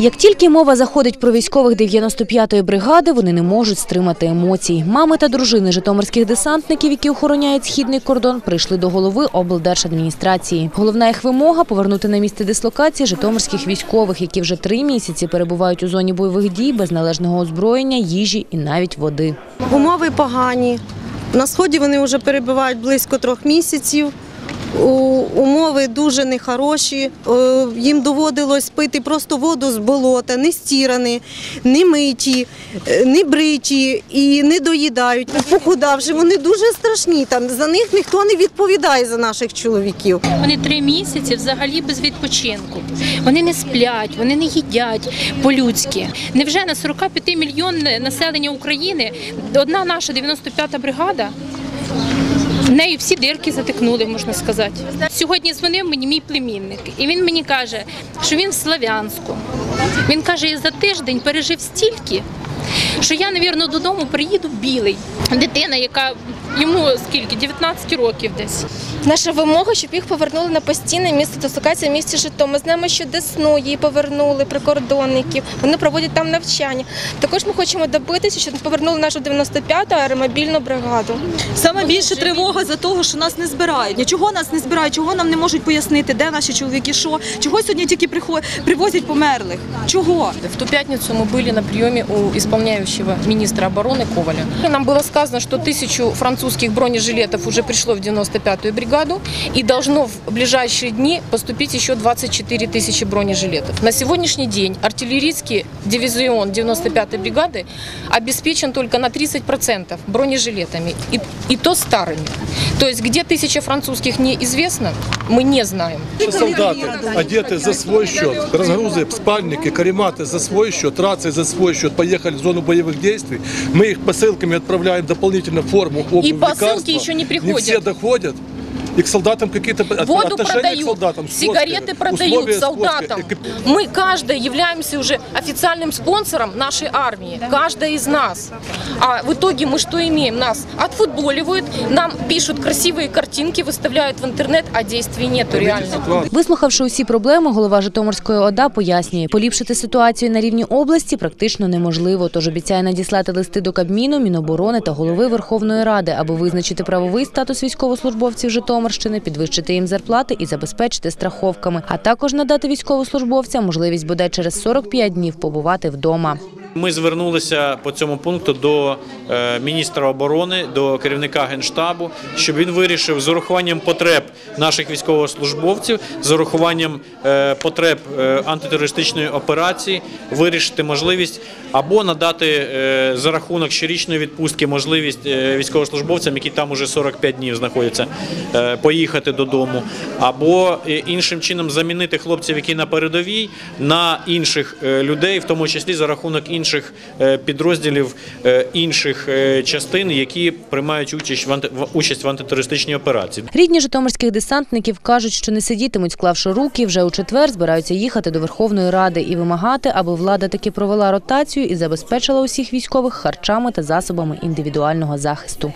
Як тільки мова заходить про військових 95-ї бригади, вони не можуть стримати емоцій. Мами та дружини житомирських десантників, які охороняють східний кордон, прийшли до голови облдержадміністрації. Головна їх вимога повернути на місце дислокації житомирських військових, які вже три місяці перебувають у зоні бойових дій без належного озброєння, їжі і навіть води. Умови погані. На сході вони вже перебувають близько трьох місяців. Умови дуже нехороші. Е, Їм доводилось пити просто воду з болота, не стірані, не миті, е, не бриті і не доїдають. Похудавши, вони дуже страшні. Там за них ніхто не відповідає за наших чоловіків. Вони три місяці взагалі без відпочинку. Вони не сплять, вони не їдять по-людськи. Невже на 45 мільйонне населення України одна наша 95-та бригада? В неї всі дирки затикнули, можна сказати. Сьогодні дзвонив мені мій племінник, і він мені каже, що він в Слав'янську. Він каже, я за тиждень пережив стільки, що я, навірно, додому приїду білий. Дитина, яка йому скільки? 19 років десь. Наша вимога, щоб їх повернули на постійне місце дислокації в місті Житомир. Знаємо, що Десну її повернули прикордонників. Вони проводять там навчання. Також ми хочемо добитися, щоб повернули нашу 95-ту аеромобільну бригаду. Саме більше тривога за того, що нас не збирають. Нічого нас не збирають, чого нам не можуть пояснити, де наші чоловіки, що чого сьогодні тільки приход- привозять померлих. Чого? В ту пятницу мы были на приеме у исполняющего министра обороны Коваля. Нам было сказано, что тысячу французских бронежилетов уже пришло в 95-ю бригаду и должно в ближайшие дни поступить еще 24 тысячи бронежилетов. На сегодняшний день артиллерийский дивизион 95-й бригады обеспечен только на 30% бронежилетами, и, и то старыми. То есть где тысяча французских неизвестно, мы не знаем. Солдаты одеты за свой счет, разгрузы, спальники, карематы за свой счет, рации за свой счет, поехали в зону боевых действий. Мы их посылками отправляем дополнительно форму, обувь, И посылки еще не Не приходят. все доходят. И к солдатам какие-то от- Воду отношения к продают, солдатам сигареты скотские, продают условия солдатам. скотские. Мы каждая являемся уже официальным спонсором нашей армии. Каждая из нас. А в итоге мы что имеем? Нас отфутболивают, нам пишут красивые картинки, выставляют в интернет, а действий нету реально. Вислухавши усі проблеми, голова Житомирської ОДА пояснює, поліпшити ситуацію на рівні області практично неможливо, тож обіцяє надіслати листи до Кабміну, Міноборони та голови Верховної Ради, аби визначити правовий статус військовослужбовців Житомирщини, підвищити їм зарплати і забезпечити страховками, а також надати військовослужбовцям можливість бодай через 45 днів побувати вдома. Ми звернулися по цьому пункту до е, міністра оборони, до керівника генштабу, щоб він вирішив з урахуванням потреб наших військовослужбовців, з урахуванням е, потреб е, антитерористичної операції, вирішити можливість або надати за рахунок щорічної відпустки можливість військовослужбовцям, які там уже 45 днів знаходяться, поїхати додому, або іншим чином замінити хлопців, які на передовій, на інших людей, в тому числі за рахунок інших е, підрозділів е, інших е, частин, які приймають участь в анти- в антитерористичній операції. Рідні житомирських десантників кажуть, що не сидітимуть, склавши руки, вже у четвер збираються їхати до Верховної Ради і вимагати, аби влада таки провела ротацію і забезпечила усіх військових харчами та засобами індивідуального захисту.